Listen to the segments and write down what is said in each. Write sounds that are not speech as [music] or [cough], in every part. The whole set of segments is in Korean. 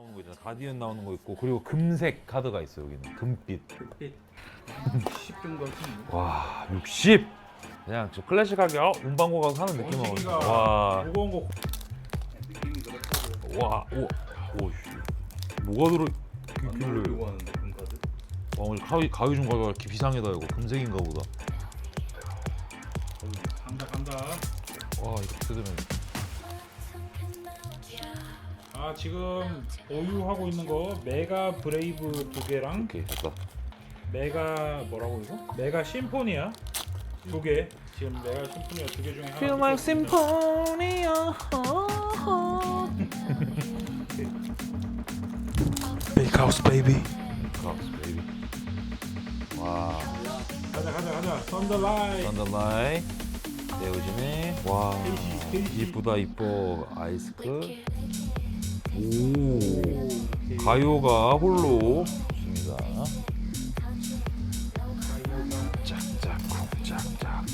나오는 거 있잖아. 가디언 나오는 거 있고 그리고 금색 카드가 있어 여기는 금빛. 10 정도. 와 60. 그냥 저 클래식하게 어, 문방구 가서 사는 원식이가 없어. 와. 무거운 거 느낌이 그렇다고. 와. 오. 오 씨. 뭐가 들어 안 하는데 금카드. 와 오늘 가위 가위 좀 가져가 비상이다 이거 금색인가 보다. 간다 간다. 와 이거 뜯으면 아 지금 보유하고 있는 거 메가 브레이브 두 개랑 오케이 됐다. 메가 뭐라고 이거? 메가 심포니아 두 개. 지금 메가 심포니아 두 개 중에 하나. Feel my 뜯었습니다. symphony. 베이크하우스 베이비. 카우스 베이비. 와. 가자 가자 가자. 썬더라이. 썬더라이. 내오지네. 와. 이쁘다 이뻐 아이스크. 오. 가요가 홀로 좋습니다. 짝짝쿵 짝짝.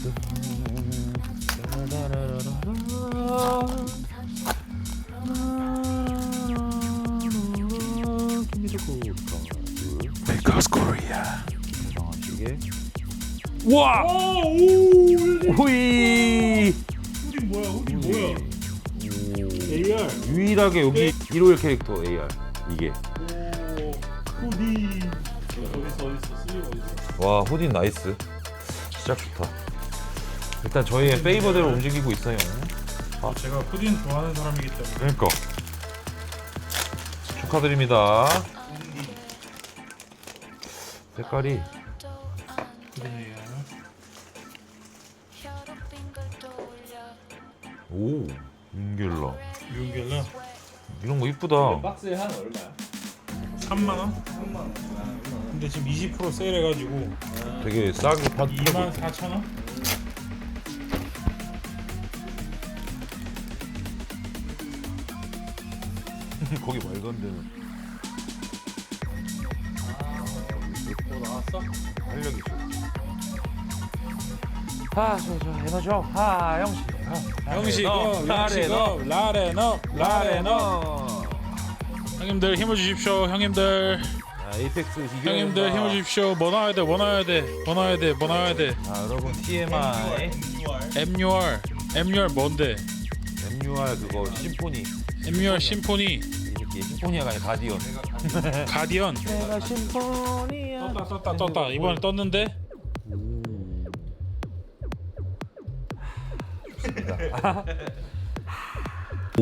베이크하우스 코리아. 시계. 와. 오. 호이. 후디 뭐야? 후디 뭐야? AR. 유일하게 여기 1호일 캐릭터 AR 이게. 오. 후디. 어디 있어 어디 있어? 슬립 어디 있어? 와 호딘 나이스. 시작 좋다. 일단 저희의 페이버대로 움직이고 있어요. 제가 후디는 좋아하는 사람이기 때문에. 그러니까 축하드립니다. 색깔이. 오 윤길라 윤길라 이런 거 이쁘다. 박스에 한 얼마야? 3만 원? 3만 원. 아, 근데 지금 20% 세일해가지고 되게 싸게 파. 2만 4천 원? [laughs] 거기 말도 안 되는 뭐 나왔어? 활력이 있어. 하, 저, 저, 에너죠. 하, 형식. 형식업, 형식업, 라레너, 라레너. 형님들 힘을 주십시오, 형님들. 아, 에이펙스 이겨. 형님들 힘을 주십시오. 뭐 나와야 돼, 뭐 나와야 돼, 뭐 나와야 돼, 뭐 나와야 돼. 자, 여러분 TMI, MUR, MUR 뭔데? MUR 그거 심포니. MUR 심포니, 이렇게 심포니아가 아니라 가디언. 가디언. 내가 심포니아. 떴다, 떴다, 떴다. 이번에 떴는데?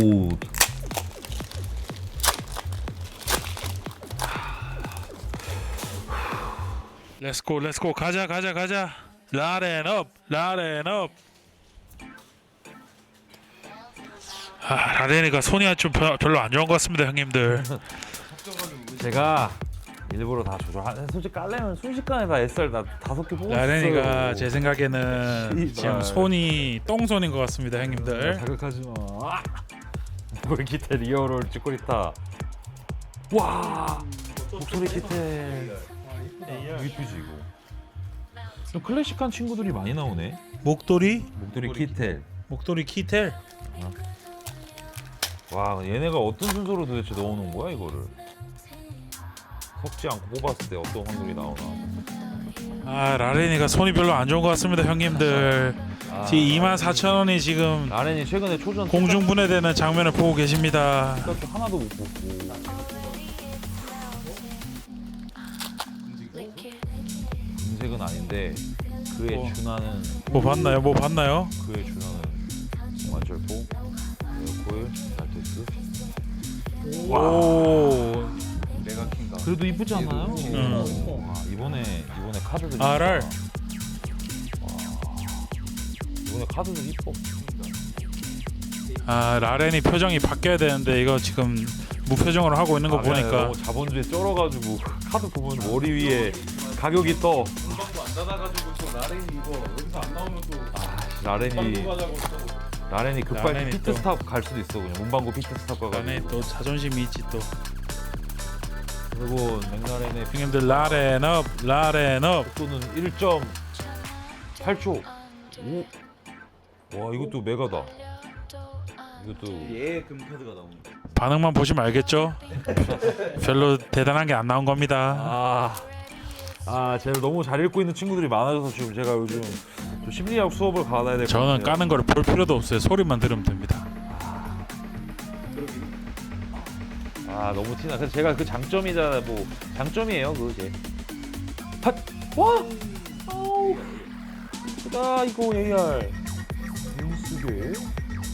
오. 렛츠고, 렛츠고, 가자, 가자, 가자. 라렌업, 라렌업. 아, 라렌이가 손이 좀 별- 별로 안 좋은 것 같습니다, 형님들. 제가 일부러 다 조절. 솔직히 깔려면 순식간에 다 SR 다 다섯 개 뽑았어요. 라렌이가 제 생각에는 지금 씨발. 손이 똥손인 것 같습니다, 형님들. 자극하지 마. 뭘 기태 리얼을 찌꼬리타. 와. 목소리 기태. 이쁘지 이거. 좀 클래식한 친구들이 많이 나오네. 목도리, 목도리 키텔. 목도리 키텔. 와 얘네가 어떤 순서로 도대체 넣어놓은 거야 이거를? 섞지 않고 뽑았을 때 어떤 확률이 나오나? 아, 라렌이가 손이 별로 안 좋은 것 같습니다, 형님들. 아, 지금 2만 4천 원이 지금 아렌이 최근에 초전 공중 분해되는 장면을 보고 계십니다. 똑같이 하나도 못 뽑고 금색은 아닌데 그에 뭐. 준하는 뭐 봤나요? 뭐 봤나요? 그에 준하는 공안철포 에어코일 달테스 오. 그래도 이쁘지 않아요? 응. 와, 이번에 이번에 카드들 RR. 이번에 카드들 이뻐 아, 라렌이 표정이 바뀌어야 되는데 이거 지금 무표정으로 하고 있는 거 보니까 너무 자본주의 쩔어가지고 카드 보면 머리 위에 가격이 떠 문방구 안 닫아가지고 저 나랭이 이거 여기서 안 나오면 또 라렌이 문방구 가자고 또. 라렌이 또- 피트스탑 갈 수도 있어 그냥 문방구 피트스탑 가가지고 또 자존심이 있지 또. 그리고 맥라렌의 형님들 라렌업, 라렌업. 속도는 1.8초 오. 와 이것도 메가다 이것도 얘 금카드가 나오는 거. 반응만 보시면 알겠죠? 별로 대단한 게 안 나온 겁니다. 아, 아, 제가 너무 잘 읽고 있는 친구들이 많아져서 지금 제가 요즘 좀 심리학 수업을 받아야 될것 저는 같아요. 까는 거를 볼 필요도 없어요. 소리만 들으면 됩니다. 아 너무 티나. 그래서 제가 그 장점이자 뭐 장점이에요 그게. 핫! 와! 아우! 나 이거 AR. 윤수게.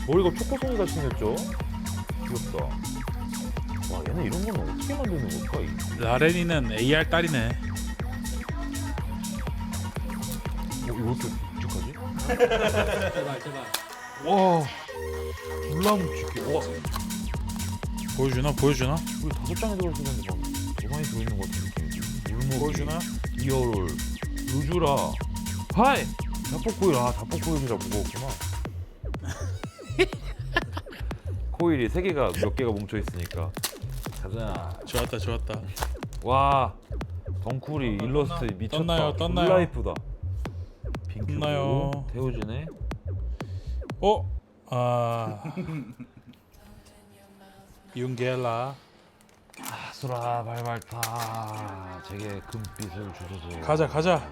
머리가 초코송이 같이 생겼죠? 귀엽다. 와 얘네 이런 건 어떻게 만드는 걸까? 이- 라렌이는 AR 딸이네. 어, 이거 어떻게 묵직하지? 제발 제발. 와! 졸라 묵직해. 와! 보여주나? 보여주나? 이거 다섯 장에 들어있었는데 막더 많이 들어있는 것 같은. 물먹이. 보여주나? 이어롤, 루주라, 하이, 자포코일 아 자포코일이라 무거웠구나. [laughs] 코일이 세 개가 몇 개가 뭉쳐 있으니까. 가자. 좋았다, 좋았다. 와, 덩쿨이 일러스트 미쳤다. 떴나요? 떴나요? 졸라 이쁘다. 빙큐. 떴나요? 태우지네. 어? 아. [laughs] 윤겔라 아수라 발발타. 제게 금빛을 주소서. 가자, 가자.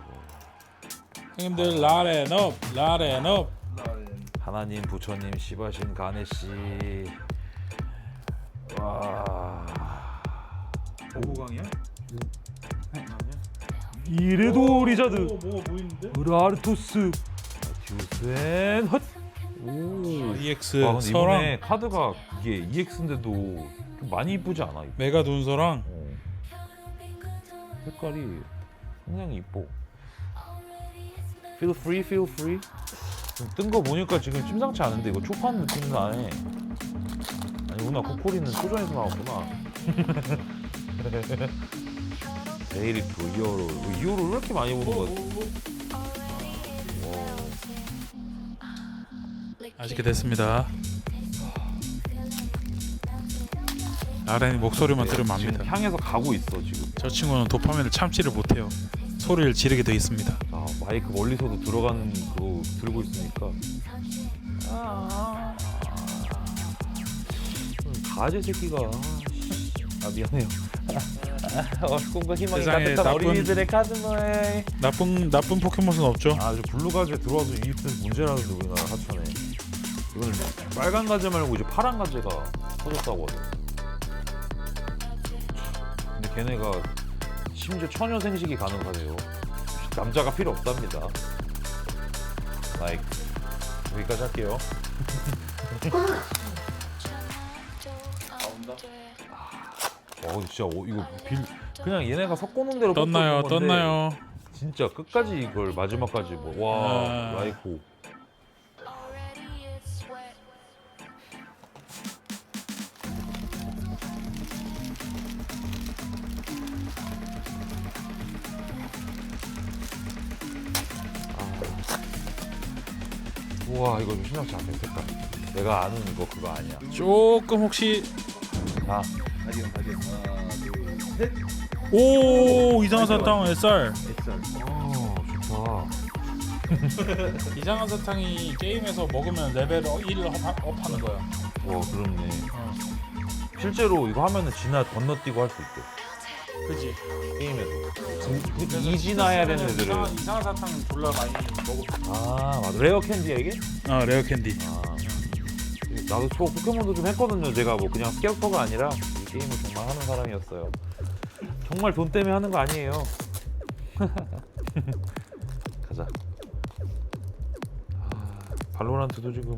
형님들 라렌업 라렌업 하나님 부처님 시바신 가네시. 와. 오고강이야? 이래도 리자드. 뭐가 보이는데? 브라르토스 듀센 헛. 오. EX 와 근데 서랑 이번에 카드가 이게 EX인데도 좀 많이 이쁘지 않아? 이거? 메가 눈서랑 어. 색깔이 굉장히 이뻐. Feel free, feel free. 뜬 거 보니까 지금 심상치 않은데 이거 초판 느낌 나네. 아니구나 코코리는 소전에서 나왔구나. [laughs] 데이리프 이어로 이어로 왜 이렇게 많이 보는 거야? 아쉽게 됐습니다. 라렌이 목소리만 들으면 지금 압니다. 향해서 가고 있어 지금. 저 친구는 도파민을 참지를 못해요. 소리를 지르게 돼 있습니다. 아 마이크 멀리서도 들어가는 그거 들고 있으니까. 아, 음, 가지 새끼가. 아 미안해요. 희망이 세상에 가득한 나쁜- 어린이들의 카드모에. 나쁜 나쁜 포켓몬은 없죠. 아, 저 블루 가지에 들어와서 이입돼서 문제라는데 우리나라 하천에. 이거는 빨간 가지 말고 이제 파란 가지가 터졌다고 하더라고. 근데 걔네가 심지어 처녀 생식이 가능하대요. 남자가 필요 없답니다. 라이크 여기까지 할게요. 어, 진짜 어, 이거 빌 그냥 얘네가 섞어놓은 대로 떴나요? 건데 떴나요? 진짜 끝까지 이걸 마지막까지 뭐와 아. 라이코. 우와 이거 좀 심상치 않네 색깔 내가 아는 거 그거 아니야 조금 혹시 자 가디언 가디언. 하나 둘 셋. 오 이상한 사탕 SR 엑셀. 어, 좋다 이상한 사탕이 게임에서 먹으면 레벨 1 업하는 거야. 와 그렇네 어. 실제로 이거 하면은 지나 건너뛰고 할 수 있대 그지? 게임에서 그 이진화해야 되는 애들은 이상한, 이상한 사탕 졸라 많이 먹어. 아 맞아 레어 캔디야 이게? 아 레어 캔디. 아 나도 초 포켓몬도 좀 했거든요 제가 뭐 그냥 스케어터가 아니라 이 게임을 정말 하는 사람이었어요 정말 돈 때문에 하는 거 아니에요 [laughs] 가자 아, 발로란트도 지금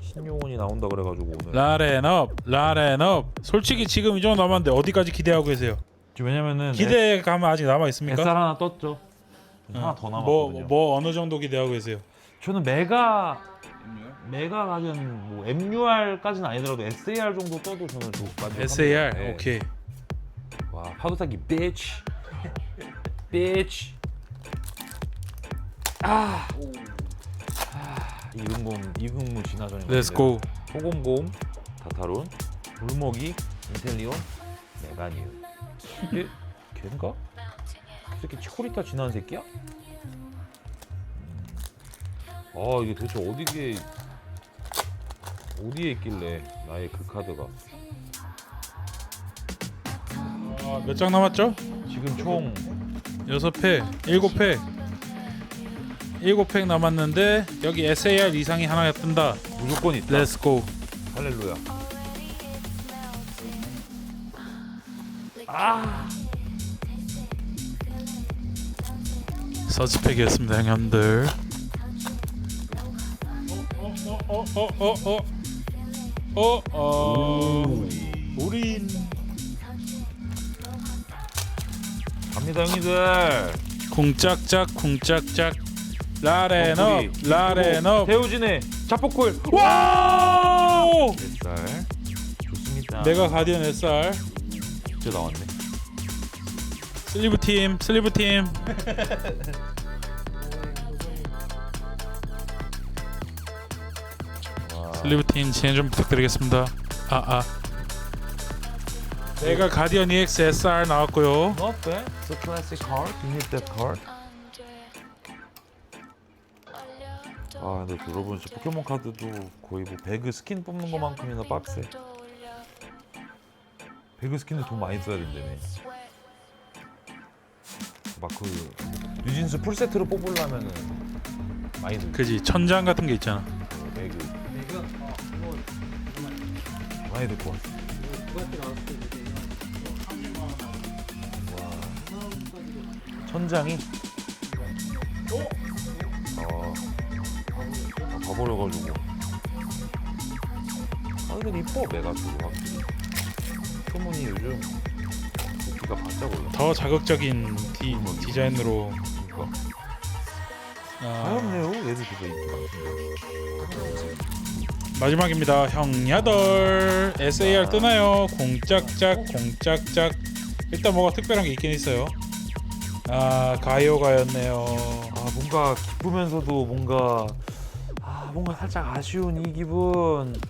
신용원이 나온다 그래가지고 오늘 라렌업, 라렌업. 솔직히 지금 이 정도 남았는데 어디까지 기대하고 계세요? 지금 왜냐면은 기대감은 아직 남아 있습니까? SR 하나 떴죠 하나 더 남았거든요 뭐, 뭐 어느 정도 기대하고 계세요? 저는 메가? 메가 가진 뭐 MUR까지는 아니더라도 SAR 정도 떠도 저는 좋 만족합니다. SAR 네. 오케이. 와 파도사기 비치 비치 아 이금곰 이금무 진화전이 Let's go. 호곰곰 다타룬 불먹이 인텔리온 메가니 우얘 걔인가? 그 새끼 치코리타 지나는 새끼야? 음. 아 이게 도대체 어디에 어디에 있길래 나의 그 카드가 아, 몇 장 남았죠? 지금 총 여섯 팩, 일곱 팩, 일곱 팩 남았는데 여기 SAR 이상이 하나 뜬다. 무조건 있다. Go. 할렐루야. 아, 서치팩이었습니다, 형님들. 어어어어어어어 우린 갑니다 형님들. 쿵짝짝 쿵짝짝 덕분이 라렌업 태우진의 자폭골. 와! 뱃살. 좋습니다. 내가 가디언 SR 진짜 나왔네. 슬리브 팀 슬리브 팀 와. 슬리브 팀 진행 좀 부탁드리겠습니다. 아 아. 내가 가디언 EX SR 나왔고요. Not bad. It's a classic card. You need that card. 아 근데 여러분 진짜 포켓몬 카드도 거의 뭐 배그 스킨 뽑는 것만큼이나 빡세. 배그 스킨은 돈 많이 써야 된다며. 막그 뉴진스 풀 세트로 뽑으려면은 많이 들. 그지 천장 같은 게 있잖아. 그 배그 내가 어 이거 많이. 누구한테 나왔을 때 이제 와. 천장이 어, 어 가버려가지고 아들 이뻐 메가트로 확실히 소문이 요즘 부피가 반짝 올라 더 자극적인 디, 디자인으로. 그러니까 아, 하얗네요 얘도 되게 인기 많습니다 마지막입니다. 형야들 SAR 뜨나요? 공짝짝 공짝짝. 일단 뭐가 특별한 게 있긴 있어요. 아 가요가였네요. 아 뭔가 기쁘면서도 뭔가 아 뭔가 살짝 아쉬운 이 기분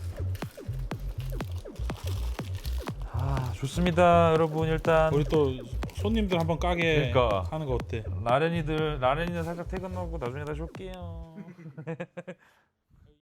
좋습니다 여러분 일단 우리 또 손님들 한번 까게 그러니까. 하는 거 어때? 라렌이들 라렌이는 살짝 퇴근하고 나중에 다시 올게요 [laughs]